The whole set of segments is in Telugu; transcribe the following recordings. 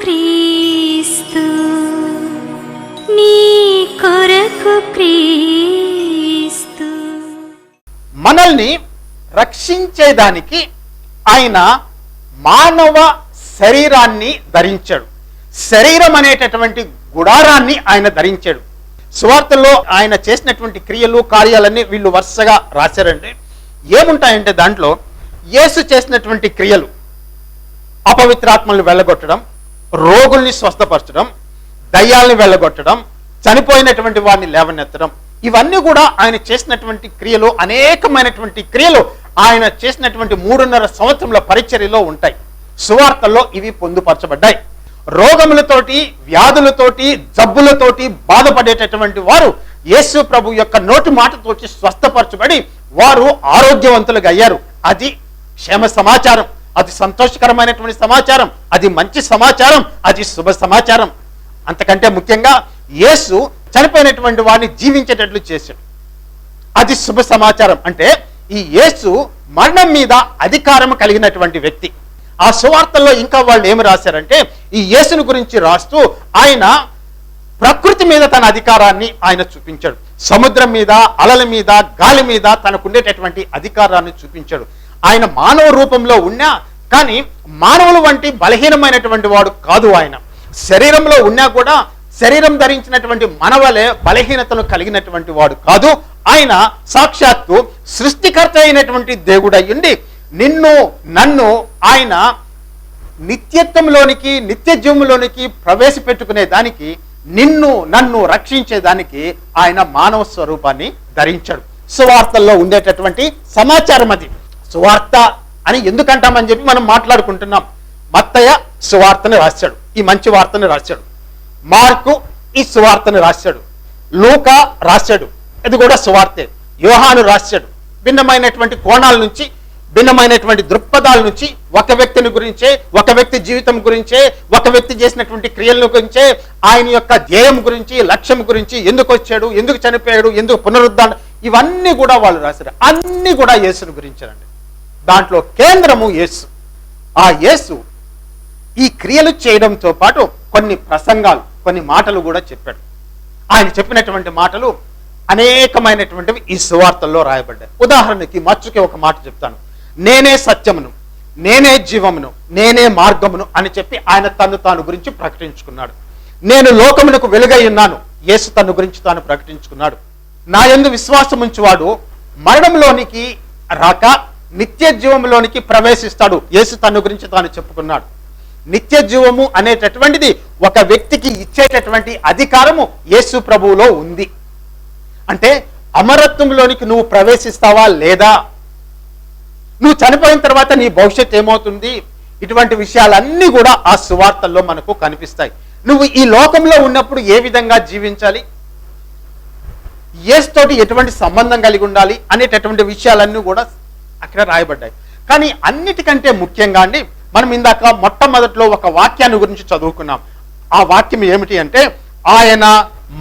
క్రీస్తు నీ కొరకు క్రీస్తు. మనల్ని రక్షించేదానికి ఆయన మానవ శరీరాన్ని ధరించాడు. శరీరం అనేటటువంటి గుడారాన్ని ఆయన ధరించాడు. సువార్తల్లో ఆయన చేసినటువంటి క్రియలు కార్యాలన్నీ వీళ్ళు వరుసగా రాశారండి. ఏముంటాయంటే దాంట్లో యేసు చేసినటువంటి క్రియలు అపవిత్రాత్మలను వెళ్ళగొట్టడం రోగుల్ని స్వస్థపరచడం దయ్యాల్ని వెళ్ళగొట్టడం చనిపోయినటువంటి వారిని లేవనెత్తడం ఇవన్నీ కూడా ఆయన చేసినటువంటి క్రియలు అనేకమైనటువంటి క్రియలు ఆయన చేసినటువంటి మూడున్నర సంవత్సరముల పరిచర్యలో ఉంటాయి. సువార్తల్లో ఇవి పొందుపరచబడ్డాయి. రోగములతోటి వ్యాధులతోటి జబ్బులతోటి బాధపడేటటువంటి వారు యేసు ప్రభు యొక్క నోటి మాటతోటి స్వస్థపరచబడి వారు ఆరోగ్యవంతులుగా అయ్యారు. అది క్షేమ సమాచారం. అది సంతోషకరమైనటువంటి సమాచారం అది మంచి సమాచారం అది శుభ సమాచారం. అంతకంటే ముఖ్యంగా యేసు చనిపోయినటువంటి వారిని జీవించేటట్లు చేశాడు. అది శుభ సమాచారం. అంటే ఈ యేసు మరణం మీద అధికారం కలిగినటువంటి వ్యక్తి. ఆ సువార్తల్లో ఇంకా వాళ్ళు ఏమి రాశారంటే ఈ యేసుని గురించి రాస్తూ ఆయన ప్రకృతి మీద తన అధికారాన్ని ఆయన చూపించాడు. సముద్రం మీద అలల మీద గాలి మీద తనకుండేటటువంటి అధికారాన్ని చూపించాడు. ఆయన మానవ రూపంలో ఉన్నా కానీ మానవులు వంటి బలహీనమైనటువంటి వాడు కాదు ఆయన. శరీరంలో ఉన్నా కూడా శరీరం ధరించినటువంటి మనవలే బలహీనతలు కలిగినటువంటి వాడు కాదు. ఆయన సాక్షాత్తు సృష్టికర్త అయినటువంటి దేవుడయ్యుండి నిన్ను నన్ను ఆయన నిత్యత్వంలోనికి నిత్య జీవంలోనికి ప్రవేశపెట్టుకునే దానికి నిన్ను నన్ను రక్షించేదానికి ఆయన మానవ స్వరూపాన్ని ధరించాడు. సువార్తల్లో ఉండేటటువంటి సమాచారం అది సువార్త అని ఎందుకంటామని చెప్పి మనం మాట్లాడుకుంటున్నాం. మత్తయ్య సువార్తని రాశాడు. ఈ మంచి వార్తని రాశాడు. మార్కు ఈ సువార్తని రాశాడు. లూకా రాశాడు. ఇది కూడా సువార్తే. యోహాను రాశాడు. భిన్నమైనటువంటి కోణాల నుంచి భిన్నమైనటువంటి దృక్పథాల నుంచి ఒక వ్యక్తిని గురించే ఒక వ్యక్తి జీవితం గురించే ఒక వ్యక్తి చేసినటువంటి క్రియలను గురించే ఆయన యొక్క ధ్యేయం గురించి లక్ష్యం గురించి ఎందుకు వచ్చాడు ఎందుకు చనిపోయాడు ఎందుకు పునరుద్ధరణ ఇవన్నీ కూడా వాళ్ళు రాశారు. అన్నీ కూడా యేసును గురించారండి దాంట్లో కేంద్రము యేసు. ఆ యేసు ఈ క్రియలు చేయడంతో పాటు కొన్ని ప్రసంగాలు కొన్ని మాటలు కూడా చెప్పాడు. ఆయన చెప్పినటువంటి మాటలు అనేకమైనటువంటివి ఈ సువార్తల్లో రాయబడ్డాయి. ఉదాహరణకి మచ్చుకి ఒక మాట చెప్తాను. నేనే సత్యమును నేనే జీవమును నేనే మార్గమును అని చెప్పి ఆయన తను తాను గురించి ప్రకటించుకున్నాడు. నేను లోకమునకు వెలుగై ఉన్నాను యేసు తను గురించి తాను ప్రకటించుకున్నాడు. నా యందు విశ్వాసం ఉంచువాడు మరణంలోనికి రాక నిత్య జీవంలోనికి ప్రవేశిస్తాడు. యేసు తన గురించి తాను చెప్పుకున్నాడు. నిత్య జీవము అనేటటువంటిది ఒక వ్యక్తికి ఇచ్చేటటువంటి అధికారము యేసు ప్రభువులో ఉంది. అంటే అమరత్వంలోనికి నువ్వు ప్రవేశిస్తావా లేదా? నువ్వు చనిపోయిన తర్వాత నీ భవిష్యత్ ఏమవుతుంది? ఇటువంటి విషయాలన్నీ కూడా ఆ సువార్తల్లో మనకు కనిపిస్తాయి. నువ్వు ఈ లోకంలో ఉన్నప్పుడు ఏ విధంగా జీవించాలి? ఏసుతోటి ఎటువంటి సంబంధం కలిగి ఉండాలి? అనేటటువంటి విషయాలన్నీ కూడా అక్కడ రాయబడ్డాయి. కానీ అన్నిటికంటే ముఖ్యంగా అండి మనం ఇందాక మొట్టమొదట్లో ఒక వాక్యాన్ని గురించి చదువుకున్నాం. ఆ వాక్యం ఏమిటి అంటే ఆయన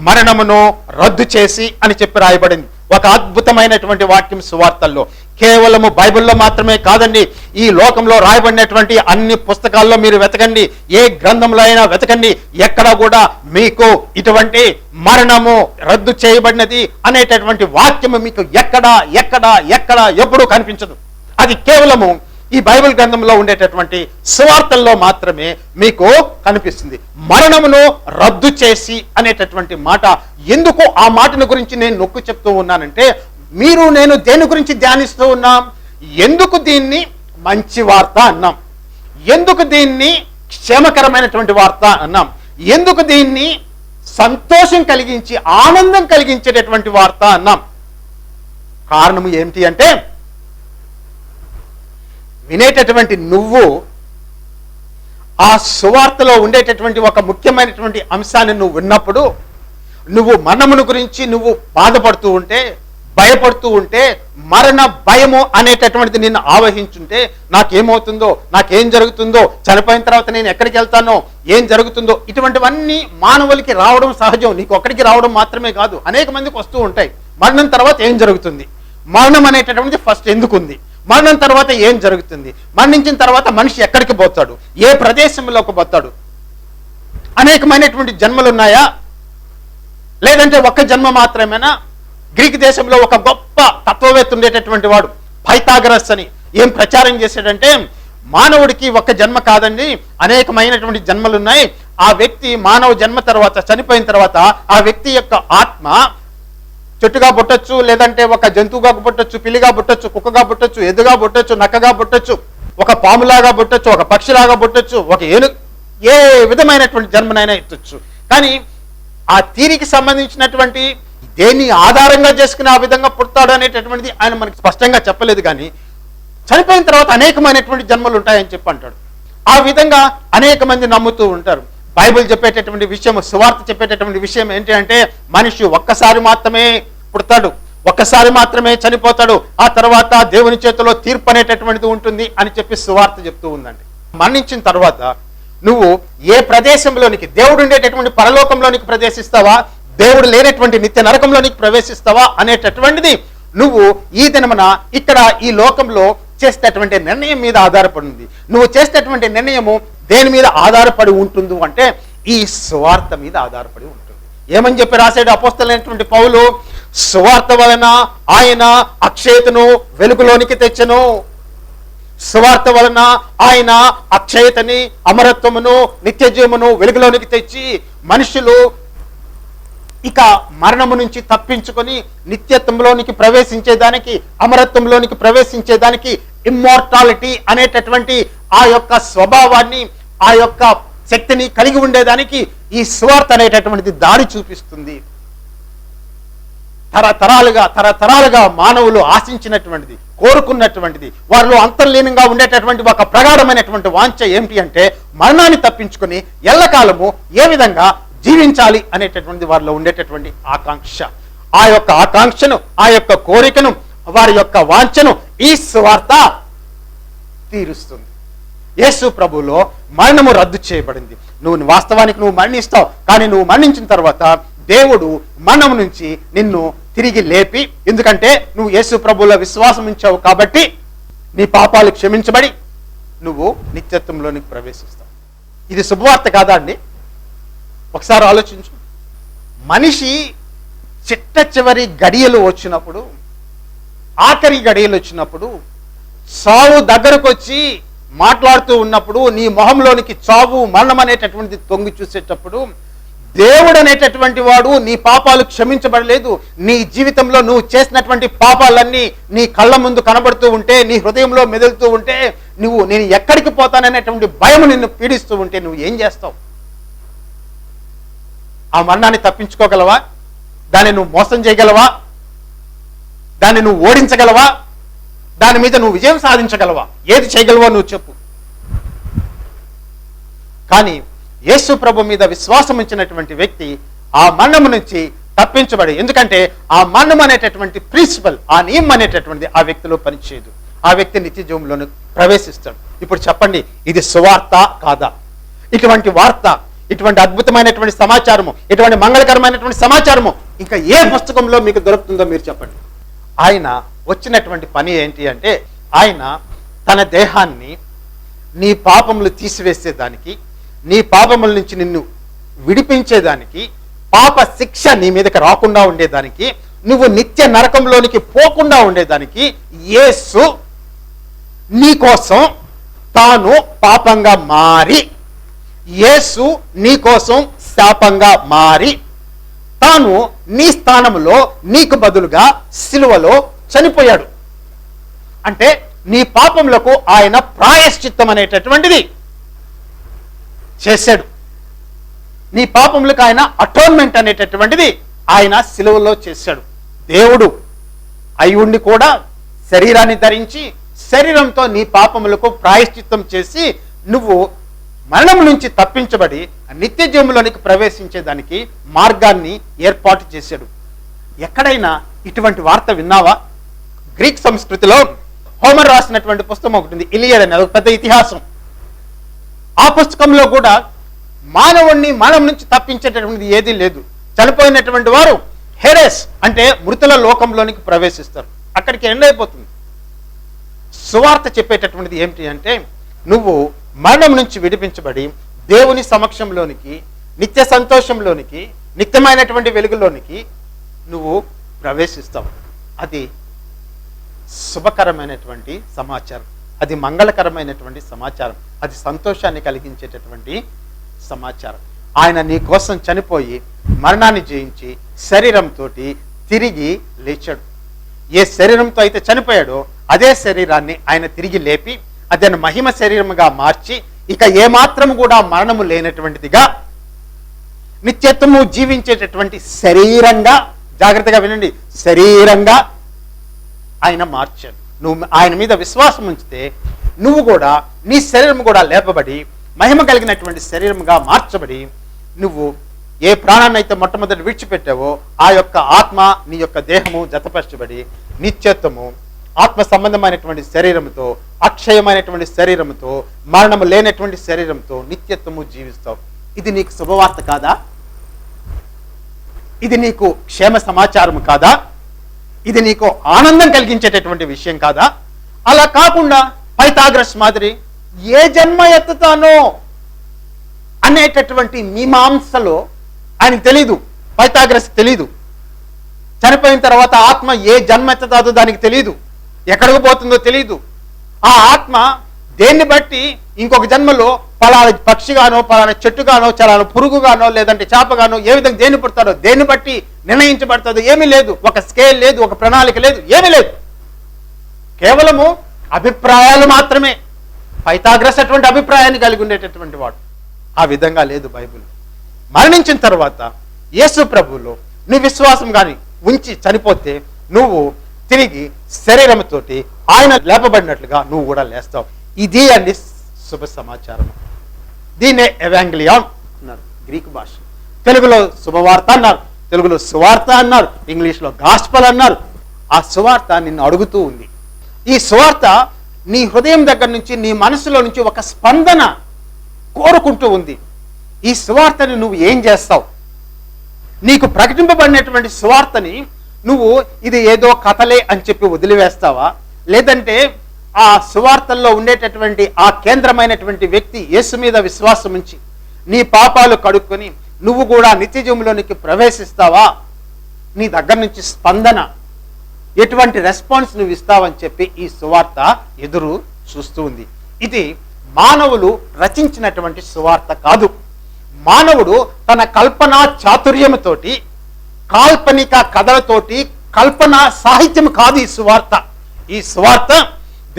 మరణమును రద్దు చేసి అని చెప్పి రాయబడింది. ఒక అద్భుతమైనటువంటి వాక్యం సువార్తల్లో. కేవలము బైబిల్లో మాత్రమే కాదండి ఈ లోకంలో రాయబడినటువంటి అన్ని పుస్తకాల్లో మీరు వెతకండి ఏ గ్రంథంలో అయినా వెతకండి ఎక్కడ కూడా మీకు ఇటువంటి మరణము రద్దు చేయబడినది అనేటటువంటి వాక్యము మీకు ఎక్కడ ఎక్కడ ఎక్కడ ఎప్పుడూ కనిపించదు. అది కేవలము ఈ బైబిల్ గ్రంథంలో ఉండేటటువంటి సువార్తల్లో మాత్రమే మీకు కనిపిస్తుంది. మరణమును రద్దు చేసి అనేటటువంటి మాట ఎందుకు ఆ మాటను గురించి నేను నొక్కు చెప్తూ ఉన్నానంటే మీరు నేను దేని గురించి ధ్యానిస్తూ ఉన్నాం? ఎందుకు దీన్ని మంచి వార్త అన్నాం? ఎందుకు దీన్ని క్షేమకరమైనటువంటి వార్త అన్నాం? ఎందుకు దీన్ని సంతోషం కలిగించి ఆనందం కలిగించేటటువంటి వార్త అన్నాం? కారణం ఏమిటి అంటే వినేటటువంటి నువ్వు ఆ సువార్తలో ఉండేటటువంటి ఒక ముఖ్యమైనటువంటి అంశాన్ని నువ్వు విన్నప్పుడు నువ్వు మరణమును గురించి నువ్వు బాధపడుతూ ఉంటే భయపడుతూ ఉంటే మరణ భయము అనేటటువంటిది నిన్ను ఆవహించుంటే నాకేమవుతుందో నాకేం జరుగుతుందో చనిపోయిన తర్వాత నేను ఎక్కడికి వెళ్తానో ఏం జరుగుతుందో ఇటువంటివన్నీ మానవులకి రావడం సహజం. నీకు ఒక్కడికి రావడం మాత్రమే కాదు. అనేక మందికి వస్తూ ఉంటాయి. మరణం తర్వాత ఏం జరుగుతుంది? మరణం అనేటటువంటిది ఫస్ట్ ఎందుకుంది? మరణం తర్వాత ఏం జరుగుతుంది? మరణించిన తర్వాత మనిషి ఎక్కడికి పోతాడు? ఏ ప్రదేశంలోకి పోతాడు? అనేకమైనటువంటి జన్మలు ఉన్నాయా? లేదంటే ఒక్క జన్మ మాత్రమేనా? గ్రీక్ దేశంలో ఒక గొప్ప తత్వవేత్త ఉండేటటువంటి వాడు పైతాగరస్ అని. ఏం ప్రచారం చేశాడంటే మానవుడికి ఒక్క జన్మ కాదండి అనేకమైనటువంటి జన్మలు ఉన్నాయి. ఆ వ్యక్తి మానవ జన్మ తర్వాత చనిపోయిన తర్వాత ఆ వ్యక్తి యొక్క ఆత్మ చెట్టుగా పుట్టచ్చు లేదంటే ఒక జంతువుగా పుట్టచ్చు పిల్లిగా పుట్టచ్చు కుక్కగా పుట్టచ్చు ఎద్దుగా పుట్టచ్చు నక్కగా పుట్టచ్చు ఒక పాములాగా పుట్టచ్చు ఒక పక్షిలాగా పుట్టచ్చు ఒక ఏను ఏ విధమైనటువంటి జన్మనైనా ఎత్తొచ్చు. కానీ ఆ తీరికి సంబంధించినటువంటి దేన్ని ఆధారంగా చేసుకుని ఆ విధంగా పుడతాడు అనేటటువంటిది ఆయన మనకి స్పష్టంగా చెప్పలేదు కానీ చనిపోయిన తర్వాత అనేకమైనటువంటి జన్మలు ఉంటాయని చెప్పి అంటాడు. ఆ విధంగా అనేక మంది నమ్ముతూ ఉంటారు. బైబిల్ చెప్పేటటువంటి విషయం సువార్త చెప్పేటటువంటి విషయం ఏంటి అంటే మనిషి ఒక్కసారి మాత్రమే పుడతాడు ఒక్కసారి మాత్రమే చనిపోతాడు ఆ తర్వాత దేవుని చేతిలో తీర్పు అనేటటువంటిది ఉంటుంది అని చెప్పి సువార్త చెప్తూ ఉందండి. మరణించిన తర్వాత నువ్వు ఏ ప్రదేశంలోనికి దేవుడు ఉండేటటువంటి పరలోకంలోనికి ప్రవేశిస్తావా దేవుడు లేనటువంటి నిత్య నరకంలోనికి ప్రవేశిస్తావా అనేటటువంటిది నువ్వు ఈ దినమున ఇక్కడ ఈ లోకంలో చేసేటటువంటి నిర్ణయం మీద ఆధారపడి ఉంది నువ్వు చేసేటటువంటి నిర్ణయము దేని మీద ఆధారపడి ఉంటుంది అంటే ఈ స్వార్థ మీద ఆధారపడి ఉంటుంది. ఏమని చెప్పి రాశాడు అపోస్తలైనటువంటి పౌలు? స్వార్థ వలన ఆయన అక్షయతను వెలుగులోనికి తెచ్చను. స్వార్థ వలన ఆయన అక్షయతని అమరత్వమును నిత్యజీవమును వెలుగులోనికి తెచ్చి మనుషులు ఇక మరణము నుంచి తప్పించుకొని నిత్యత్వంలోనికి ప్రవేశించేదానికి అమరత్వంలోనికి ప్రవేశించేదానికి ఇమ్మోర్టాలిటీ అనేటటువంటి ఆ యొక్క స్వభావాన్ని ఆ యొక్క శక్తిని కలిగి ఉండేదానికి ఈ స్వార్థ అనేటటువంటిది దారి చూపిస్తుంది. తరతరాలుగా తరతరాలుగా మానవులు ఆశించినటువంటిది కోరుకున్నటువంటిది వారిలో అంతర్లీనంగా ఉండేటటువంటి ఒక ప్రగాఢమైనటువంటి వాంఛ ఏమిటి అంటే మరణాన్ని తప్పించుకొని ఎల్లకాలము ఏ విధంగా జీవించాలి అనేటటువంటి వారిలో ఉండేటటువంటి ఆకాంక్ష. ఆ యొక్క ఆకాంక్షను ఆ యొక్క కోరికను వారి యొక్క వాంఛను ఈ స్వార్థ తీరుస్తుంది. యేసు ప్రభులో మరణము రద్దు చేయబడింది. నువ్వు వాస్తవానికి నువ్వు మరణిస్తావు కానీ నువ్వు మరణించిన తర్వాత దేవుడు మరణం నుంచి నిన్ను తిరిగి లేపి ఎందుకంటే నువ్వు యేసు ప్రభులో విశ్వాసం ఉంచావు కాబట్టి నీ పాపాలు క్షమించబడి నువ్వు నిత్యత్వంలోనికి ప్రవేశిస్తావు. ఇది శుభవార్త కాదా అండి? ఒకసారి ఆలోచించు. మనిషి చిట్ట చివరి గడియలు వచ్చినప్పుడు ఆఖరి గడియలు వచ్చినప్పుడు సావు దగ్గరకు వచ్చి మాట్లాడుతూ ఉన్నప్పుడు నీ మొహంలోనికి చావు మరణం అనేటటువంటిది తొంగి చూసేటప్పుడు దేవుడు అనేటటువంటి వాడు నీ పాపాలు క్షమించబడలేదు. నీ జీవితంలో నువ్వు చేసినటువంటి పాపాలన్నీ నీ కళ్ళ ముందు కనబడుతూ ఉంటే నీ హృదయంలో మెదులుతూ ఉంటే నువ్వు నేను ఎక్కడికి పోతాననేటువంటి భయం నిన్ను పీడిస్తూ ఉంటే నువ్వు ఏం చేస్తావు? ఆ మరణాన్ని తప్పించుకోగలవా? దాన్ని నువ్వు మోసం చేయగలవా? దాన్ని నువ్వు ఓడించగలవా? దాని మీద నువ్వు విజయం సాధించగలవా? ఏది చేయగలవా నువ్వు చెప్పు. కానీ యేసు ప్రభు మీద విశ్వాసం ఉంచినటువంటి వ్యక్తి ఆ మరణము నుంచి తప్పించబడి ఎందుకంటే ఆ మరణం అనేటటువంటి ప్రిన్సిపల్ ఆ నియమం అనేటటువంటిది ఆ వ్యక్తిలో పనిచేయదు. ఆ వ్యక్తి నిత్య జీవంలోకి ప్రవేశిస్తాడు. ఇప్పుడు చెప్పండి ఇది సువార్త కాదా? ఇటువంటి వార్త ఇటువంటి అద్భుతమైనటువంటి సమాచారము ఇటువంటి మంగళకరమైనటువంటి సమాచారము ఇంకా ఏ పుస్తకంలో మీకు దొరుకుతుందో మీరు చెప్పండి. ఆయన వచ్చినటువంటి పని ఏంటి అంటే ఆయన తన దేహాన్ని నీ పాపములు తీసివేసేదానికి నీ పాపముల నుంచి నిన్ను విడిపించేదానికి పాప శిక్ష నీ మీదకి రాకుండా ఉండేదానికి నువ్వు నిత్య నరకంలోనికి పోకుండా ఉండేదానికి యేసు నీ కోసం తాను పాపంగా మారి యేసు నీ కోసం శాపంగా మారి తాను నీ స్థానంలో నీకు బదులుగా సిలువలో చనిపోయాడు. అంటే నీ పాపములకు ఆయన ప్రాయశ్చిత్తం అనేటటువంటిది చేశాడు. నీ పాపములకు ఆయన అటోన్మెంట్ అనేటటువంటిది ఆయన సిలువలో చేశాడు. దేవుడు అయ్యుణ్ణి కూడా శరీరాన్ని ధరించి శరీరంతో నీ పాపములకు ప్రాయశ్చిత్తం చేసి నువ్వు మరణం నుంచి తప్పించబడి నిత్య జీవంలోనికి ప్రవేశించేదానికి మార్గాన్ని ఏర్పాటు చేశాడు. ఎక్కడైనా ఇటువంటి వార్త విన్నావా? గ్రీక్ సంస్కృతిలో హోమర్ రాసినటువంటి పుస్తకం ఒకటి ఉంది ఇలియడ్ అనేది ఒక పెద్ద ఇతిహాసం. ఆ పుస్తకంలో కూడా మానవుణ్ణి మరణం నుంచి తప్పించేటటువంటిది ఏదీ లేదు. చనిపోయినటువంటి వారు హెరెస్ అంటే మృతుల లోకంలోనికి ప్రవేశిస్తారు. అక్కడికి ఎండ్ అయిపోతుంది. సువార్త చెప్పేటటువంటిది ఏమిటి అంటే నువ్వు మరణం నుంచి విడిపించబడి దేవుని సమక్షంలోనికి నిత్య సంతోషంలోనికి నిత్యమైనటువంటి వెలుగులోనికి నువ్వు ప్రవేశిస్తావు. అది శుభకరమైనటువంటి సమాచారం. అది మంగళకరమైనటువంటి సమాచారం. అది సంతోషాన్ని కలిగించేటటువంటి సమాచారం. ఆయన నీ కోసం చనిపోయి మరణాన్ని జయించి శరీరంతో తిరిగి లేచాడు. ఏ శరీరంతో అయితే చనిపోయాడో అదే శరీరాన్ని ఆయన తిరిగి లేపి అతను మహిమ శరీరముగా మార్చి ఇక ఏమాత్రము కూడా మరణము లేనటువంటిదిగా నిత్యత్వము జీవించేటటువంటి శరీరంగా జాగ్రత్తగా వినండి శరీరంగా ఆయన మార్చాడు. నువ్వు ఆయన మీద విశ్వాసం ఉంచితే నువ్వు కూడా నీ శరీరం కూడా లేపబడి మహిమ కలిగినటువంటి శరీరంగా మార్చబడి నువ్వు ఏ ప్రాణాన్ని అయితే మొట్టమొదటి విడిచిపెట్టావో ఆ యొక్క ఆత్మ నీ యొక్క దేహము జతపరచబడి నిత్యత్వము ఆత్మ సంబంధమైనటువంటి శరీరంతో అక్షయమైనటువంటి శరీరంతో మరణము లేనటువంటి శరీరంతో నిత్యత్వము జీవిస్తావు. ఇది నీకు శుభవార్త కాదా? ఇది నీకు క్షేమ సమాచారం కాదా? ఇది నీకు ఆనందం కలిగించేటటువంటి విషయం కాదా? అలా కాకుండా పైతాగ్రస్ మాదిరి ఏ జన్మ ఎత్తుతానో అనేటటువంటి మీమాంసలో ఆయనకు తెలీదు పైతాగ్రస్ తెలీదు. చనిపోయిన తర్వాత ఆత్మ ఏ జన్మ ఎత్తుతాదో దానికి తెలియదు ఎక్కడికి పోతుందో తెలియదు ఆ ఆత్మ దేన్ని బట్టి ఇంకొక జన్మలో పలానా పక్షిగానో పలానా చెట్టుగానో చాలా పురుగుగానో లేదంటే చేపగానో ఏ విధంగా దేన్ని పుడతాడో దేన్ని బట్టి నిర్ణయించబడుతుందో ఏమీ లేదు. ఒక స్కేల్ లేదు ఒక ప్రణాళిక లేదు ఏమీ లేదు. కేవలము అభిప్రాయాలు మాత్రమే. పైతాగ్రస్ అటువంటి అభిప్రాయాన్ని కలిగి ఉండేటటువంటి వాడు. ఆ విధంగా లేదు బైబిల్. మరణించిన తర్వాత యేసు ప్రభువులో నీ విశ్వాసం కానీ ఉంచి చనిపోతే నువ్వు తిరిగి శరీరంతోటి ఆయన లేపబడినట్లుగా నువ్వు కూడా లేస్తావు. ఇది అండి శుభ సమాచారం. దీన్నే ఎవాంగ్లియాన్ అన్నారు గ్రీక్ భాష. తెలుగులో శుభవార్త అన్నారు తెలుగులో సువార్త అన్నారు ఇంగ్లీష్లో గాస్పల్ అన్నారు. ఆ సువార్త నిన్ను అడుగుతూ ఉంది. ఈ సువార్త నీ హృదయం దగ్గర నుంచి నీ మనసులో నుంచి ఒక స్పందన కోరుకుంటూ ఉంది. ఈ సువార్తని నువ్వు ఏం చేస్తావు? నీకు ప్రకటింపబడినటువంటి సువార్తని నువ్వు ఇది ఏదో కథలే అని చెప్పి వదిలివేస్తావా? లేదంటే ఆ సువార్తల్లో ఉండేటటువంటి ఆ కేంద్రమైనటువంటి వ్యక్తి యేసు మీద విశ్వాసం ఉంచి నీ పాపాలు కడుక్కొని నువ్వు కూడా నిత్యజీవంలోనికి ప్రవేశిస్తావా? నీ దగ్గర నుంచి స్పందన. ఎటువంటి రెస్పాన్స్ నువ్వు ఇస్తావని చెప్పి ఈ సువార్త ఎదురు చూస్తూ ఉంది. ఇది మానవులు రచించినటువంటి సువార్త కాదు. మానవుడు తన కల్పన చాతుర్యముతోటి కాల్పనిక కథలతోటి కల్పన సాహిత్యం కాదు ఈ సువార్త. ఈ సువార్త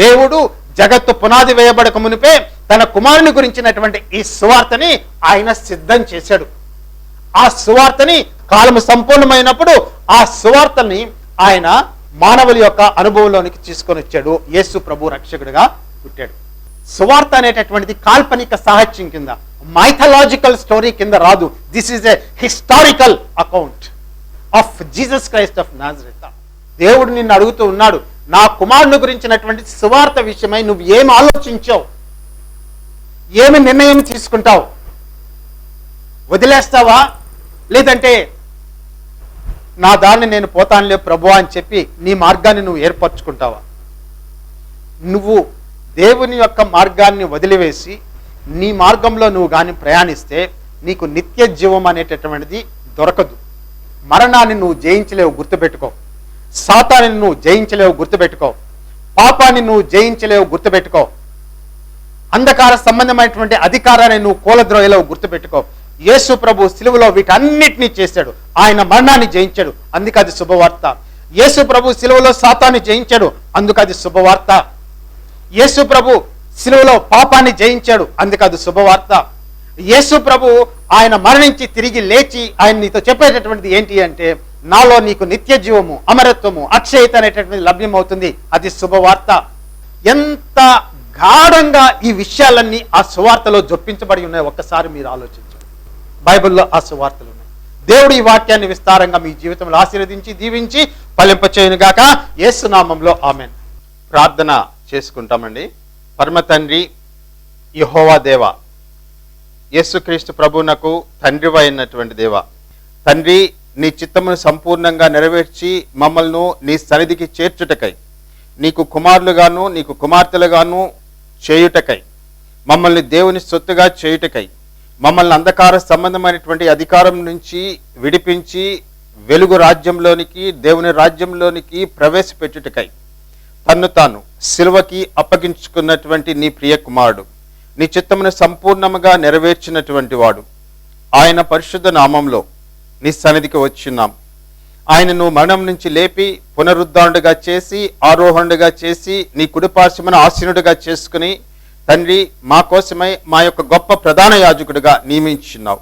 దేవుడు జగత్తు పునాది వేయబడక మునిపే తన కుమారుని గురించినటువంటి ఈ సువార్తని ఆయన సిద్ధం చేశాడు. ఆ సువార్తని కాలము సంపూర్ణమైనప్పుడు ఆ సువార్తని ఆయన మానవుల యొక్క అనుభవంలోనికి తీసుకొని వచ్చాడు. యేసు ప్రభు రక్షకుడిగా పుట్టాడు. సువార్త అనేటటువంటిది కాల్పనిక సాహిత్యం కింద మైథలాజికల్ స్టోరీ కింద రాదు. This is a historical account of Jesus Christ of Nazareth. దేవుడు నిన్ను అడుగుతూ ఉన్నాడు నా కుమారుని గురించినటువంటి సువార్త విషయమై నువ్వు ఏమి ఆలోచించావు? ఏమి నిర్ణయం తీసుకుంటావు? వదిలేస్తావా? లేదంటే నా దాన్ని నేను పోతానులే ప్రభు అని చెప్పి నీ మార్గాన్ని నువ్వు ఏర్పరచుకుంటావా? నువ్వు దేవుని యొక్క మార్గాన్ని వదిలివేసి నీ మార్గంలో నువ్వు కానీ ప్రయాణిస్తే నీకు నిత్య జీవం అనేటటువంటిది దొరకదు. మరణాన్ని నువ్వు జయించలేవు గుర్తుపెట్టుకో. సాతాన్ని నువ్వు జయించలేవు గుర్తుపెట్టుకో. పాపాన్ని నువ్వు జయించలేవు గుర్తుపెట్టుకో. అంధకార సంబంధమైనటువంటి అధికారాన్ని నువ్వు కూలద్రోయలేవు గుర్తుపెట్టుకో. యేసు ప్రభు సిలువలో వీటన్నిటినీ చేశాడు. ఆయన మరణాన్ని జయించాడు. అందుకు అది శుభవార్త. యేసు ప్రభు సిలువలో సాతాన్ని జయించాడు. అందుకు అది శుభవార్త. యేసు ప్రభు సిలువలో పాపాన్ని జయించాడు. అందుకు అది శుభవార్త. యేసు ప్రభు ఆయన మరణించి తిరిగి లేచి ఆయన నీతో చెప్పేటటువంటిది ఏంటి అంటే నాలో నీకు నిత్య జీవము అమరత్వము అక్షయత అనేటటువంటిది లభ్యమవుతుంది. అది శుభవార్త. ఎంత గాఢంగా ఈ విషయాలన్నీ ఆ సువార్తలో జొప్పించబడి ఉన్నాయి ఒక్కసారి మీరు ఆలోచించండి. బైబిల్లో ఆ సువార్తలు ఉన్నాయి. దేవుడు ఈ వాక్యాన్ని విస్తారంగా మీ జీవితంలో ఆశీర్వదించి దీవించి ఫలింపచేయునుగాక యేసునామంలో ఆమెన్. ప్రార్థన చేసుకుంటామండి. పరమ తండ్రి యహోవా దేవ యేసుక్రీస్తు ప్రభునకు తండ్రి అయినటువంటి దేవ. తండ్రి నీ చిత్తమును సంపూర్ణంగా నెరవేర్చి మమ్మల్ని నీ సన్నిధికి చేర్చుటకై నీకు కుమారులుగాను నీకు కుమార్తెలుగాను చేయుటకై మమ్మల్ని దేవుని సొత్తుగా చేయుటకై మమ్మల్ని అంధకార సంబంధమైనటువంటి అధికారం నుంచి విడిపించి వెలుగు రాజ్యంలోనికి దేవుని రాజ్యంలోనికి ప్రవేశపెట్టుటకై తన్ను తాను సిల్వకి అప్పగించుకున్నటువంటి నీ ప్రియ కుమారుడు. నీ చిత్తమును సంపూర్ణముగా నెరవేర్చినటువంటి వాడు. ఆయన పరిశుద్ధ నామంలో నీ సన్నిధికి వచ్చిన్నాం ఆయనను మరణం నుంచి లేపి పునరుద్ధారుడుగా చేసి ఆరోహణుడిగా చేసి నీ కుడిపార్శ్వమున ఆసీనుడిగా చేసుకుని తండ్రి మా కోసమై మా యొక్క గొప్ప ప్రధాన యాజకుడిగా నియమించున్నావు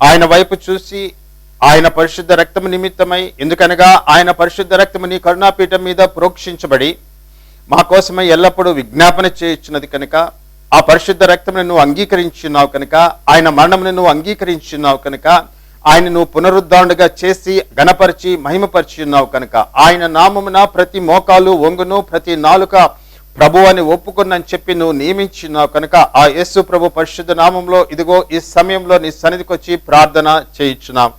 ఆయన వైపు చూసి ఆయన పరిశుద్ధ రక్తము నిమిత్తమై ఎందుకనగా ఆయన పరిశుద్ధ రక్తము నీ కరుణాపీఠం మీద ప్రోక్షించబడి మా కోసమై ఎల్లప్పుడూ విజ్ఞాపన చేయించినది కనుక ఆ పరిశుద్ధ రక్తమును నువ్వు అంగీకరించున్నావు కనుక ఆయన మరణమును నువ్వు అంగీకరించున్నావు కనుక ఆయన నువ్వు పునరుద్ధారణగా చేసి గణపరిచి మహిమపరిచి ఉన్నావు కనుక. ఆయన నామమున ప్రతి మోకాలు వంగును ప్రతి నాలుక ప్రభు అని ఒప్పుకున్నని చెప్పి నువ్వు నియమించున్నావు కనుక ఆ యేసు ప్రభు పరిశుద్ధ నామంలో ఇదిగో ఈ సమయంలో నీ సన్నిధికి వచ్చి ప్రార్థన చేయించున్నాం.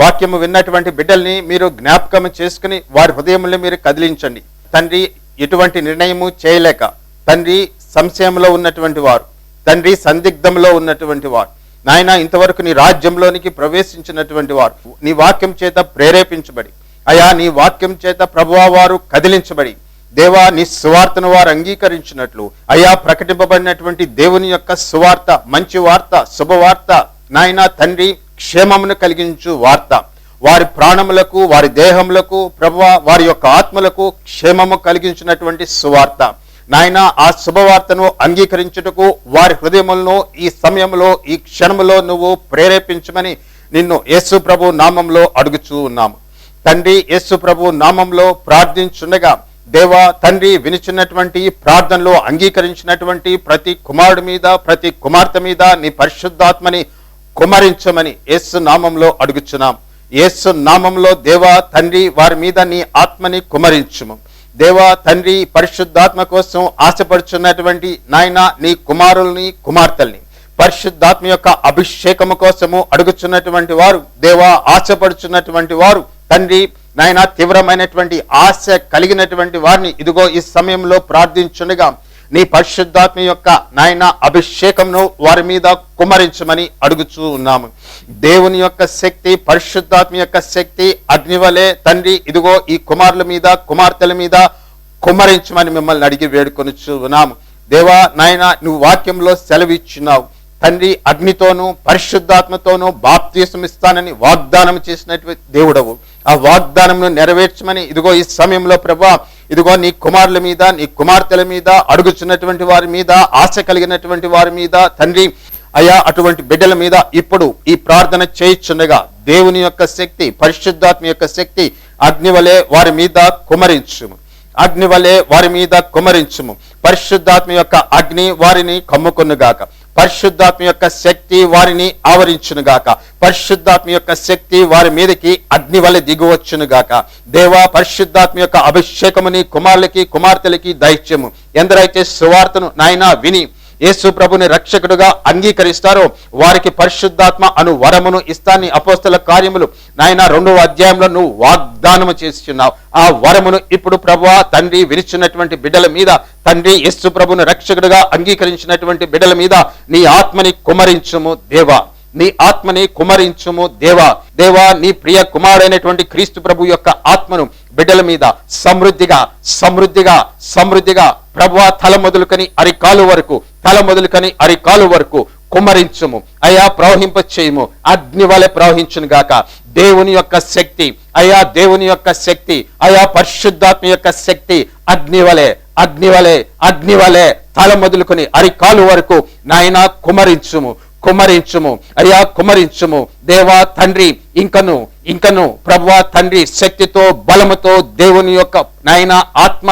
వాక్యము విన్నటువంటి బిడ్డల్ని మీరు జ్ఞాపకం చేసుకుని వారి హృదయములను మీరు కదిలించండి. తండ్రి ఎటువంటి నిర్ణయము చేయలేక తండ్రి సంశయంలో ఉన్నటువంటి వారు తండ్రి సందిగ్ధంలో ఉన్నటువంటి వారు నాయన ఇంతవరకు నీ రాజ్యంలోనికి ప్రవేశించినటువంటి వారు నీ వాక్యం చేత ప్రేరేపించబడి అయా నీ వాక్యం చేత ప్రభువా వారు కదిలించబడి దేవా నీ సువార్తను వారు అంగీకరించినట్లు అయా ప్రకటింపబడినటువంటి దేవుని యొక్క సువార్త మంచి వార్త శుభవార్త నాయన తండ్రి క్షేమమును కలిగించు వార్త. వారి ప్రాణములకు వారి దేహములకు ప్రభువ వారి యొక్క ఆత్మలకు క్షేమము కలిగించినటువంటి సువార్త. నాయన ఆ శుభవార్తను అంగీకరించుటకు వారి హృదయములను ఈ సమయంలో ఈ క్షణములో నువ్వు ప్రేరేపించమని నిన్ను యేసు ప్రభు నామంలో అడుగుచూ ఉన్నాము. తండ్రి యేసు ప్రభు నామంలో ప్రార్థించుండగా దేవా తండ్రి వినిచినటువంటి ప్రార్థనలో అంగీకరించినటువంటి ప్రతి కుమారుడి మీద ప్రతి కుమార్తె మీద నీ పరిశుద్ధాత్మని కుమరించమని యేసు నామంలో అడుగుచున్నాం యేసు నామంలో దేవా తండ్రి వారి మీద నీ ఆత్మని కుమరించుము. దేవా తండ్రి పరిశుద్ధాత్మ కోసం ఆశపడుచున్నటువంటి నాయన నీ కుమారుల్ని కుమార్తెల్ని పరిశుద్ధాత్మ యొక్క అభిషేకము కోసము అడుగుచున్నటువంటి వారు దేవా ఆశపడుచున్నటువంటి వారు తండ్రి నాయన తీవ్రమైనటువంటి ఆశ కలిగినటువంటి వారిని ఇదిగో ఈ సమయంలో ప్రార్థించుండగా నీ పరిశుద్ధాత్మ యొక్క నాయన అభిషేకంను వారి మీద కుమరించమని అడుగుచూ ఉన్నాము. దేవుని యొక్క శక్తి పరిశుద్ధాత్మ యొక్క శక్తి అగ్నివలే తండ్రి ఇదిగో ఈ కుమారుల మీద కుమార్తెల మీద కుమరించమని మిమ్మల్ని అడిగి వేడుకొనుచు ఉన్నాము. దేవా నాయన నువ్వు వాక్యంలో సెలవిచ్చున్నావు తండ్రి అగ్నితోనూ పరిశుద్ధాత్మతోనూ బాప్తీసం ఇస్తానని వాగ్దానం చేసినటువంటి దేవుడవు. ఆ వాగ్దానంను నెరవేర్చమని ఇదిగో ఈ సమయంలో ప్రభా ఇదిగో నీ కుమారుల మీద నీ కుమార్తెల మీద అడుగుచున్నటువంటి వారి మీద ఆశ కలిగినటువంటి వారి మీద తండ్రి అయా అటువంటి బిడ్డల మీద ఇప్పుడు ఈ ప్రార్థన చేయించుండగా దేవుని యొక్క శక్తి పరిశుద్ధాత్మ యొక్క శక్తి అగ్నివలే వారి మీద కుమరించుము. అగ్ని వలె వారి మీద కుమరించుము. పరిశుద్ధాత్మ యొక్క అగ్ని వారిని కమ్ముకొనుగాక. పరిశుద్ధాత్మ యొక్క శక్తి వారిని ఆవరించునుగాక. పరిశుద్ధాత్మ యొక్క శక్తి వారి మీదకి అగ్ని వలె దిగువచ్చునుగాక. దేవా పరిశుద్ధాత్మ యొక్క అభిషేకముని కుమారులకి కుమార్తెలకి దైత్యము. ఎందరైతే సువార్తను నాయనా విని యేసు ప్రభుని రక్షకుడుగా అంగీకరిస్తారో వారికి పరిశుద్ధాత్మ అను వరమును ఇస్తాన్ని అపోస్తల కార్యములు. నాయన రెండవ అధ్యాయంలో నువ్వు వాగ్దానము చేస్తున్నావు ఆ వరమును ఇప్పుడు ప్రభు తండ్రి విరిచినటువంటి బిడ్డల మీద తండ్రి యేసు ప్రభుని రక్షకుడుగా అంగీకరించినటువంటి బిడ్డల మీద నీ ఆత్మని కుమరించుము దేవా. నీ ఆత్మని కుమరించుము దేవా. దేవా నీ ప్రియ కుమారుడైనటువంటి క్రీస్తు ప్రభు యొక్క ఆత్మను బిడ్డల మీద సమృద్ధిగా సమృద్ధిగా సమృద్ధిగా ప్రభు తల మొదలుకని అరికాలు వరకు తల మొదలుకని అరికాలు వరకు కుమరించుము అయా ప్రవహింప చేయము అగ్ని వలె ప్రవహించును గాక. దేవుని యొక్క శక్తి అయా దేవుని యొక్క శక్తి అయా పరిశుద్ధాత్మ యొక్క శక్తి అగ్ని వలె అగ్ని వలె అగ్ని వలె తల మొదలుకొని అరికాలు వరకు నాయన కుమరించుము కుమరించుము అయ్యా కుమరించుము దేవా తండ్రి ఇంకను ఇంకను ప్రభువా తండ్రి శక్తితో బలముతో దేవుని యొక్క నాయన ఆత్మ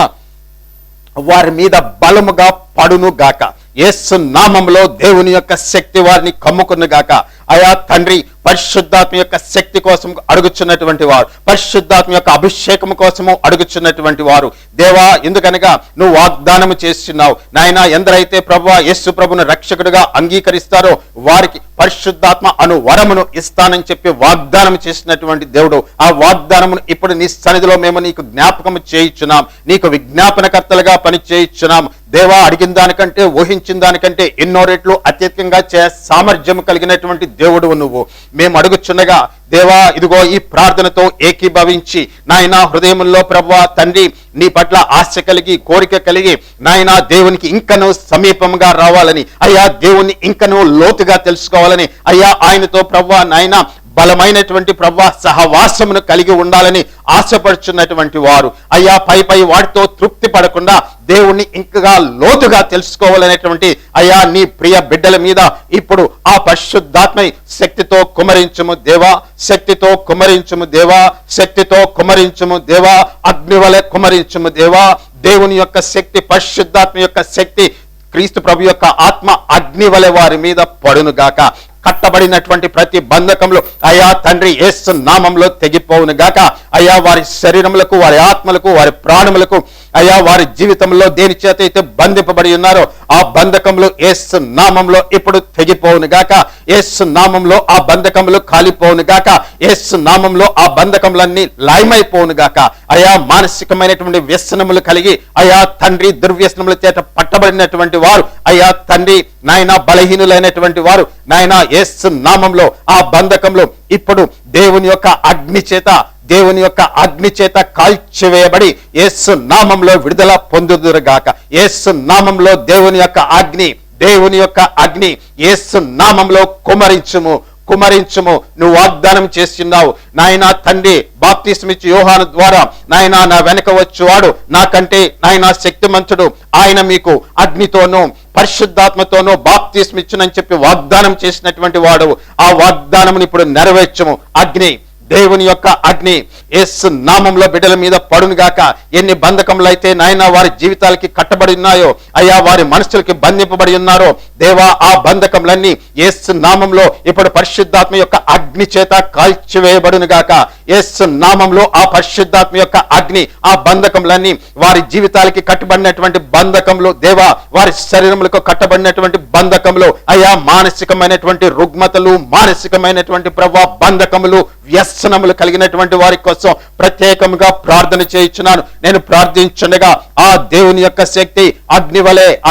వారి మీద బలముగా పడును గాక. యేసు నామంలో దేవుని యొక్క శక్తి వారిని కమ్ముకును గాక. అయా తండ్రి పరిశుద్ధాత్మ యొక్క శక్తి కోసం అడుగుచున్నటువంటి వారు పరిశుద్ధాత్మ యొక్క అభిషేకం కోసము అడుగుచున్నటువంటి వారు. దేవా ఎందుకనగా నువ్వు వాగ్దానము చేస్తున్నావు. నాయన ఎందరైతే ప్రభు యేసు ప్రభును రక్షకుడుగా అంగీకరిస్తారో వారికి పరిశుద్ధాత్మ అను వరమును ఇస్తానని చెప్పి వాగ్దానం చేసినటువంటి దేవుడు ఆ వాగ్దానమును ఇప్పుడు నీ సన్నిధిలో మేము నీకు జ్ఞాపకం చేయించున్నాం. నీకు విజ్ఞాపనకర్తలుగా పని చేయించున్నాం దేవా అడిగిన దానికంటే ఊహించిన దానికంటే ఎన్నో రెట్లు అత్యధికంగా చే సామర్థ్యం కలిగినటువంటి దేవుడు నువ్వు. మేము అడుగుచున్నగా దేవా ఇదిగో ఈ ప్రార్థనతో ఏకీభవించి నాయన హృదయంలో ప్రభా తండ్రి నీ పట్ల ఆశ కలిగి కోరిక కలిగి నాయన దేవునికి ఇంకను సమీపంగా రావాలని అయ్యా దేవుని ఇంకను లోతుగా తెలుసుకోవాలని అయ్యా ఆయనతో ప్రభా నాయన బలమైనటువంటి ప్రభా సహవాసమును కలిగి ఉండాలని ఆశపడుచున్నటువంటి వారు. అయ్యా పై పై వాటితో తృప్తి పడకుండా దేవుణ్ణి ఇంకా లోతుగా తెలుసుకోవాలనేటువంటి అయ్యా నీ ప్రియ బిడ్డల మీద ఇప్పుడు ఆ పరిశుద్ధాత్మ శక్తితో కుమరించుము దేవా శక్తితో కుమరించుము దేవా శక్తితో కుమరించుము దేవా అగ్నివలె కుమరించుము దేవా దేవుని యొక్క శక్తి పరిశుద్ధాత్మ యొక్క శక్తి క్రీస్తు ప్రభు యొక్క ఆత్మ అగ్ని వలె వారి మీద పడును గాక కట్టబడినటువంటి ప్రతి బంధకంలో అయా తండ్రి యేసు నామంలో తెగిపోవును గాక. అయా వారి శరీరములకు వారి ఆత్మలకు వారి ప్రాణములకు అయా వారి జీవితంలో దేని చేత అయితే బంధింపబడి ఉన్నారో ఆ బంధకంలో యేసు నామంలో ఇప్పుడు తెగిపోవును గాక. యేసు నామంలో ఆ బంధకములు కాలిపోవును గాక. యేసు నామంలో ఆ బంధకములన్నీ లాయమైపోవును గాక. అయా మానసికమైనటువంటి వ్యసనములు కలిగి అయా తండ్రి దుర్వ్యసనముల చేత పట్టబడినటువంటి వారు అయ్యా తండ్రి నాయన బలహీనులైనటువంటి వారు నాయన యేసు నామంలో ఆ బంధకంలో ఇప్పుడు దేవుని యొక్క అగ్ని చేత దేవుని యొక్క అగ్ని చేత కాల్చివేయబడి యేసు నామంలో విడుదల పొందుదురుగాక. యేసు నామంలో దేవుని యొక్క అగ్ని దేవుని యొక్క అగ్ని యేసు నామంలో కుమరించుము కుమరించుము. నువ్వు వాగ్దానం చేస్తున్నావు. నాయన తండ్రి బాప్తిస్మిచ్చి యోహాను ద్వారా నాయన నా వెనక వచ్చేవాడు నాకంటే నాయన శక్తిమంతుడు. ఆయన మీకు అగ్నితోనూ పరిశుద్ధాత్మతోనూ బాప్తిస్మిచ్చునని చెప్పి వాగ్దానం చేసినటువంటి వాడు ఆ వాగ్దానమును ఇప్పుడు నెరవేర్చము. అగ్ని దేవుని యొక్క అగ్ని. ఎస్ నామంలో బిడ్డల మీద పడును గాక ఎన్ని బంధకములు అయితే నాయన వారి జీవితాలకి కట్టబడి ఉన్నాయో అయ్యా వారి మనసులకి బంధింపబడి ఉన్నారో. దేవా ఆ బంధకములన్నీ ఏసు నామంలో ఇప్పుడు పరిశుద్ధాత్మ యొక్క అగ్ని చేత కాల్చివేయబడును గాక యేసు నామంలో ఆ పరిశుద్ధాత్మ యొక్క అగ్ని ఆ బంధకములన్నీ వారి జీవితాలకి కట్టబడినటువంటి బంధకములు. దేవా వారి శరీరములకు కట్టబడినటువంటి బంధకములు. అయా మానసికమైనటువంటి రుగ్మతలు మానసికమైనటువంటి ప్రభా బంధకములు వ్యసనములు కలిగినటువంటి వారి కోసం ప్రత్యేకంగా ప్రార్థన చేయించున్నాను. నేను ప్రార్థించుండగా ఆ దేవుని యొక్క శక్తి అగ్ని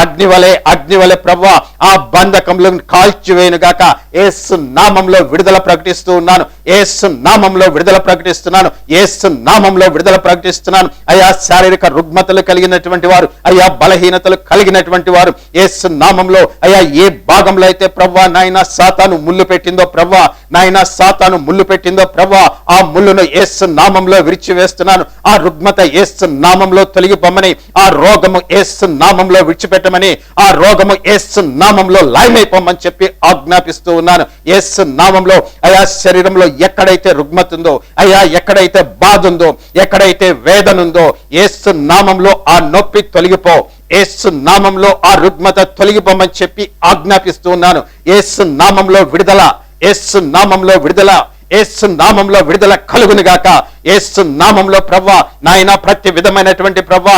అగ్నివలే అగ్ని వలె ప్రభు ఆ బంధకములను కాల్చివేయను గాక ఏసు నామంలో విడుదల ప్రకటిస్తూ ఉన్నాను. ఏసు నామంలో విడుదల ప్రకటిస్తున్నాను. ఏసు నామంలో విడుదల ప్రకటిస్తున్నాను. అయా శారీరక రుగ్మతలు కలిగినటువంటి వారు అయా బలహీనతలు కలిగినటువంటి వారు ఏసు నామంలో అయా ఏ భాగంలో అయితే ప్రవ్వా నాయన సాతాను ముళ్ళు పెట్టిందో ప్రవ్వా నాయన సాతాను ముళ్ళు పెట్టిందో ప్రవ్వా ఆ ముళ్ళును ఏసు నామంలో విరిచివేస్తున్నాను. ఆ రుగ్మత ఏసు నామంలో తొలగిపోమని ఆ రోగము ఏసు నామంలో విడిచిపెట్టమని ఆ రోగము ఏసు నామంలో లాయమైపోమని చెప్పి ఆజ్ఞాపిస్తూ ఉన్నాను. ఏసు నామంలో అయా శరీరంలో ఎక్కడైతే రుగ్మత ఉందో అయ్యా ఎక్కడైతే బాధ ఉందో ఎక్కడైతే వేదన ఉందో ఏసు నామంలో ఆ నొప్పి తొలగిపో ఏసు నామంలో ఆ రుగ్మత తొలగిపోమని చెప్పి ఆజ్ఞాపిస్తూ ఉన్నాను. ఏసు నామంలో విడుదల ఏసు నామంలో విడుదల. ఏసు నామంలో విడుదల కలుగును గాక. ఏసు నామంలో ప్రవ్వ నాయన ప్రతి విధమైనటువంటి ప్రవ్వ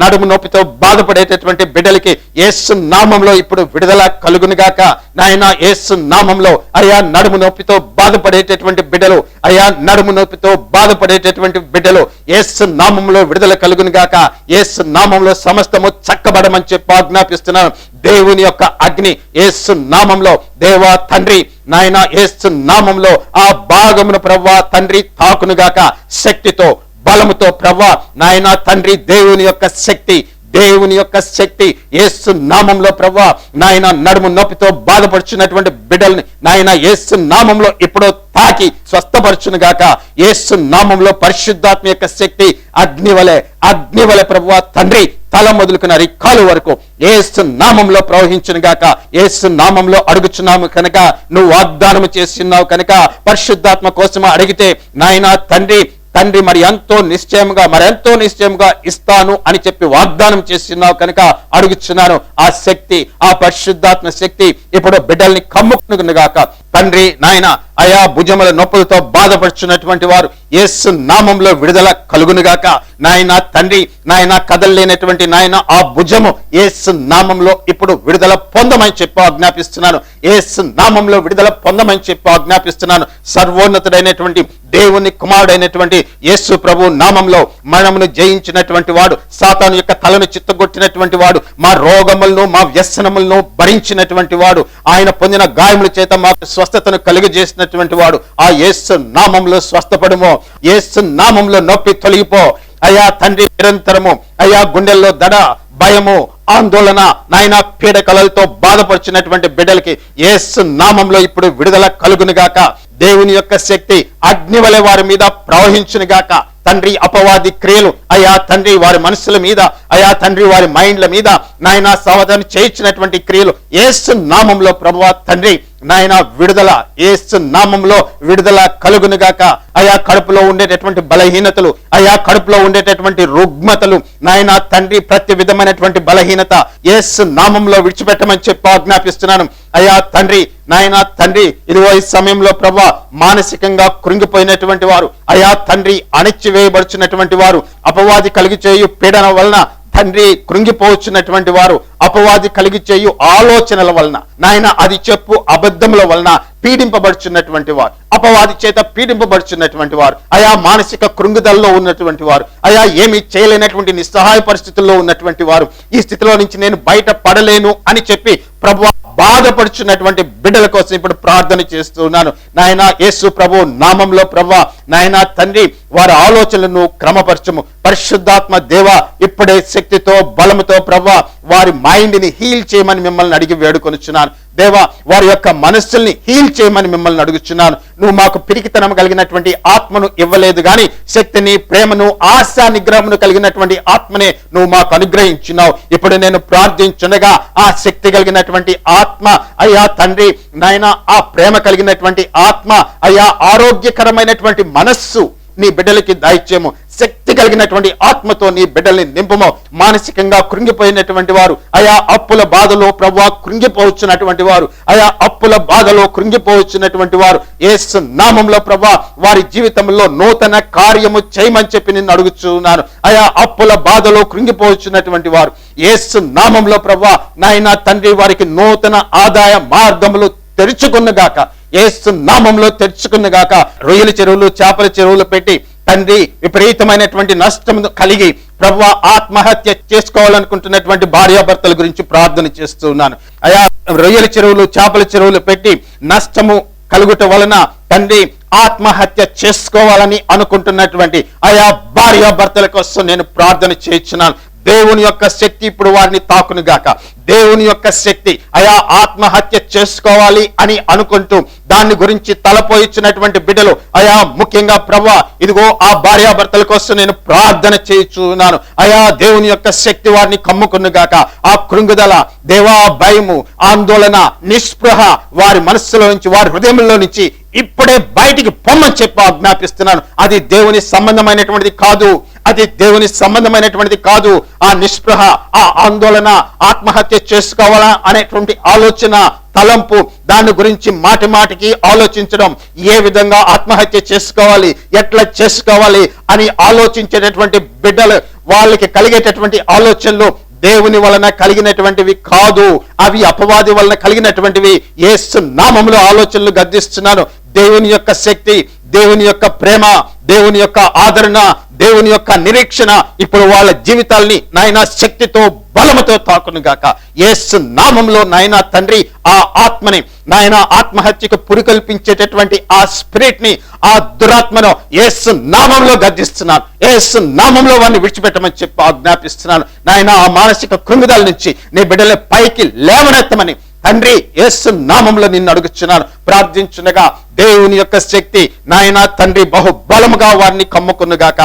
నడుము నొప్పితో బాధపడేటటువంటి బిడ్డలకి ఏసు నామంలో ఇప్పుడు విడుదల కలుగును గాక. నాయన ఏసు నామంలో అయ్యా నడుము నొప్పితో బాధపడేటటువంటి బిడ్డలు అయ్యా నడుము నొప్పితో బాధపడేటటువంటి బిడ్డలు ఏసు నామంలో విడుదల కలుగును గాక. ఏసు నామంలో సమస్తము చక్కబడమని చెప్పి ఆజ్ఞాపిస్తున్నాను. దేవుని యొక్క అగ్ని ఏసు నామంలో దేవా తండ్రి నాయన ఏసు నామంలో ఆ భాగమును ప్రవ్వా తండ్రి తాకునుగాక శక్తితో బలముతో ప్రవ్వా నాయన తండ్రి దేవుని యొక్క శక్తి దేవుని యొక్క శక్తి ఏసు నామంలో ప్రవ్వా నాయన నడుము నొప్పితో బాధపడుచున్నటువంటి బిడ్డల్ని నాయన ఏసు నామంలో ఇప్పుడు తాకి స్వస్థపరచును గాక ఏసు నామంలో పరిశుద్ధాత్మ యొక్క శక్తి అగ్నివలే అగ్నివలే ప్రభువ తండ్రి తల మొదలుకున్న రిక్కాలు వరకు ఏసు నామంలో ప్రవహించును గాక ఏసు నామంలో అడుగుచున్నాము కనుక నువ్వు వాగ్దానం చేస్తున్నావు కనుక పరిశుద్ధాత్మ కోసం అడిగితే నాయన తండ్రి తండ్రి మరి ఎంతో నిశ్చయంగా మరెంతో నిశ్చయంగా ఇస్తాను అని చెప్పి వాగ్దానం చేస్తున్నావు కనుక అడుగుచున్నాను. ఆ శక్తి ఆ పరిశుద్ధాత్మ శక్తి ఇప్పుడు బిడ్డల్ని కమ్ముకునుగాక తండ్రి నాయన అయా భుజముల నొప్పులతో బాధపడుచున్నటువంటి వారు యేసు నామంలో విడుదల కలుగునుగాక. నాయన తండ్రి నాయన కదలలేనటువంటి నాయన ఆ భుజము ఏసు నామంలో ఇప్పుడు విడుదల పొందమని చెప్పి ఆజ్ఞాపిస్తున్నాను. ఏసు నామంలో విడుదల పొందమని చెప్పి ఆజ్ఞాపిస్తున్నాను. సర్వోన్నతుడైనటువంటి దేవుని కుమారుడైనటువంటి యేసు ప్రభు నామంలో మరణమును జయించినటువంటి వాడు సాతాను యొక్క తలను చిత్తగొట్టినటువంటి వాడు మా రోగములను మా వ్యసనములను భరించినటువంటి వాడు ఆయన పొందిన గాయముల చేత మాకు స్వస్థతను కలుగజేసినటువంటి వాడు ఆ యేసు నామంలో స్వస్థపడము. యేసు నామంలో నొప్పి తొలగిపో. అయా తండ్రి నిరంతరము. అయా గుండెల్లో దడ భయము ఆందోళన నాయన పీడకలలతో బాధపరిచినటువంటి బిడ్డలకి యేసు నామంలో ఇప్పుడు విడుదల కలుగునుగాక. దేవుని యొక్క శక్తి అగ్ని వలె వారి మీద ప్రవహించునుగాక. తండ్రి అపవాది క్రియలు. అయా తండ్రి వారి మనసుల మీద అయా తండ్రి వారి మైండ్ల మీద నాయన సావధానం చేయించినటువంటి క్రియలు. ఏసు నామంలో ప్రభువా తండ్రి నాయన విడుదల. ఏసు నామంలో విడుదల కలుగునుగాక అయా కడుపులో ఉండేటటువంటి బలహీనతలు అయా కడుపులో ఉండేటటువంటి రుగ్మతలు నాయన తండ్రి ప్రతి విధమైనటువంటి బలహీనత ఏసు నామంలో విడిచిపెట్టమని చెప్పి ఆజ్ఞాపిస్తున్నాను. అయ్యా తండ్రి నాయన తండ్రి ఇదిగో ఈ సమయంలో ప్రభా మానసికంగా కృంగిపోయినటువంటి వారు అయా తండ్రి అణిచివేయబడుచున్నటువంటి వారు అపవాది కలిగి చేయు పీడన వలన తండ్రి కృంగిపోవచ్చున్నటువంటి వారు అపవాది కలిగి చేయు ఆలోచనల వలన. నాయన అది చెప్పు అబద్ధముల వలన పీడింపబడుచున్నటువంటి వారు. అపవాది చేత పీడింపబడుచున్నటువంటి వారు. ఆయా మానసిక కృంగుదల్లో ఉన్నటువంటి వారు. ఆయా ఏమి చేయలేనటువంటి నిస్సహాయ పరిస్థితుల్లో ఉన్నటువంటి వారు. ఈ స్థితిలో నుంచి నేను బయట పడలేను అని చెప్పి ప్రభు బాధపడుచున్నటువంటి బిడ్డల కోసం ఇప్పుడు ప్రార్థన చేస్తున్నాను. నాయన యేసు ప్రభు నామంలో ప్రభు నాయన తండ్రి వారి ఆలోచనలను క్రమపరచము. పరిశుద్ధాత్మ దేవ ఇప్పుడే శక్తితో బలముతో ప్రభు వారి మైండ్ని హీల్ చేయమని మిమ్మల్ని అడిగి వేడుకొనుచున్నాను. దేవా వారి యొక్క మనస్సుల్ని హీల్ చేయమని మిమ్మల్ని అడుగుచున్నాను. నువ్వు మాకు పిరికితనం కలిగినటువంటి ఆత్మను ఇవ్వలేదు కానీ శక్తిని ప్రేమను ఆశా నిగ్రహమును కలిగినటువంటి ఆత్మనే నువ్వు మాకు అనుగ్రహించున్నావు ఇప్పుడు నేను ప్రార్థించుండగా ఆ శక్తి కలిగినటువంటి ఆత్మ అయ్యా తండ్రి నాయన ఆ ప్రేమ కలిగినటువంటి ఆత్మ అయ్యా ఆరోగ్యకరమైనటువంటి మనస్సు నీ బిడ్డలకి దాయిచ్చేము. శక్తి కలిగినటువంటి ఆత్మతో నీ బిడ్డల్ని నింపము. మానసికంగా కృంగిపోయినటువంటి వారు ఆయా అప్పుల బాధలో ప్రభా కృంగిపోవచ్చున్నటువంటి వారు ఆయా అప్పుల బాధలో కృంగిపోవచ్చున్నటువంటి వారు ఏసు నామంలో ప్రభా వారి జీవితంలో నూతన కార్యము చేయమని చెప్పి నిన్ను అడుగుచున్నాను. ఆయా అప్పుల బాధలో కృంగిపోవచ్చున్నటువంటి వారు ఏసు నామంలో ప్రభా నాయన తండ్రి వారికి నూతన ఆదాయ మార్గములు తెరుచుకున్నగాక ఏసు నామంలో తెరుచుకున్నగాక రొయ్యల చెరువులు చేపల చెరువులు పెట్టి తండ్రి విపరీతమైనటువంటి నష్టం కలిగి ప్రభు ఆత్మహత్య చేసుకోవాలనుకుంటున్నటువంటి భార్యాభర్తల గురించి ప్రార్థన చేస్తున్నాను అయా రొయ్యల చెరువులు చేపల చెరువులు పెట్టి నష్టము కలుగుట వలన తండ్రి ఆత్మహత్య చేసుకోవాలని అనుకుంటున్నటువంటి ఆయా భార్యాభర్తల కోసం నేను ప్రార్థన చేయించున్నాను దేవుని యొక్క శక్తి ఇప్పుడు వారిని తాకును గాక దేవుని యొక్క శక్తి. అయా ఆత్మహత్య చేసుకోవాలి అని అనుకుంటూ దాన్ని గురించి తలపోయిచ్చినటువంటి బిడ్డలు అయా ముఖ్యంగా ప్రభా ఇదిగో ఆ భార్యాభర్తల కోసం నేను ప్రార్థన చేయుచున్నాను. అయా దేవుని యొక్క శక్తి వారిని కమ్ముకును గాక ఆ కృంగుదల దేవా భయము ఆందోళన నిస్పృహ వారి మనస్సులో నుంచి వారి హృదయంలో నుంచి ఇప్పుడే బయటికి పొమ్మని చెప్పి ఆజ్ఞాపిస్తున్నాను. అది దేవుని సంబంధమైనటువంటిది కాదు. అది దేవుని సంబంధమైనటువంటిది కాదు. ఆ నిస్పృహ ఆ ఆందోళన ఆత్మహత్య చేసుకోవాలా అనేటువంటి ఆలోచన తలంపు దాని గురించి మాటి మాటికి ఆలోచించడం. ఏ విధంగా ఆత్మహత్య చేసుకోవాలి ఎట్లా చేసుకోవాలి అని ఆలోచించేటటువంటి బిడ్డలు వాళ్ళకి కలిగేటటువంటి ఆలోచనలు దేవుని వలన కలిగినటువంటివి కాదు. అవి అపవాది వలన కలిగినటువంటివి. ఏసు నామంలో ఆలోచనలు గద్దిస్తున్నాను. దేవుని యొక్క శక్తి దేవుని యొక్క ప్రేమ దేవుని యొక్క ఆదరణ దేవుని యొక్క నిరీక్షణ ఇప్పుడు వాళ్ళ జీవితాల్ని నాయన శక్తితో బలముతో తాకును గాక ఏసు నామంలో నాయన తండ్రి ఆ ఆత్మని నాయన ఆత్మహత్యకు పురికల్పించేటటువంటి ఆ స్పిరిట్ని ఆ దురాత్మను యేసు నామంలో గర్జిస్తున్నాను. ఏసు నామంలో వారిని విడిచిపెట్టమని చెప్పి ఆజ్ఞాపిస్తున్నాను. నాయన ఆ మానసిక కృంగుదల నుంచి నీ బిడ్డల పైకి లేవనెత్తమని తండ్రి ఏసు నామంలో నిన్ను అడుగుచున్నాను. ప్రార్థించునగా దేవుని యొక్క శక్తి నాయన తండ్రి బహుబలముగా వారిని కమ్ముకునుగాక.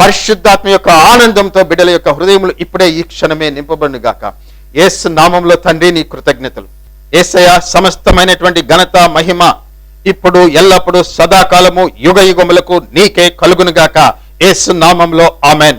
పరిశుద్ధాత్మ యొక్క ఆనందంతో బిడ్డల యొక్క హృదయములు ఇప్పుడే ఈ క్షణమే నింపబడుగాక ఏసు నామంలో తండ్రి నీ కృతజ్ఞతలు. ఏసయ సమస్తమైనటువంటి ఘనత మహిమ ఇప్పుడు ఎల్లప్పుడూ సదాకాలము యుగ యుగములకు నీకే కలుగునుగాక. ఏసు నామంలో ఆమెన్.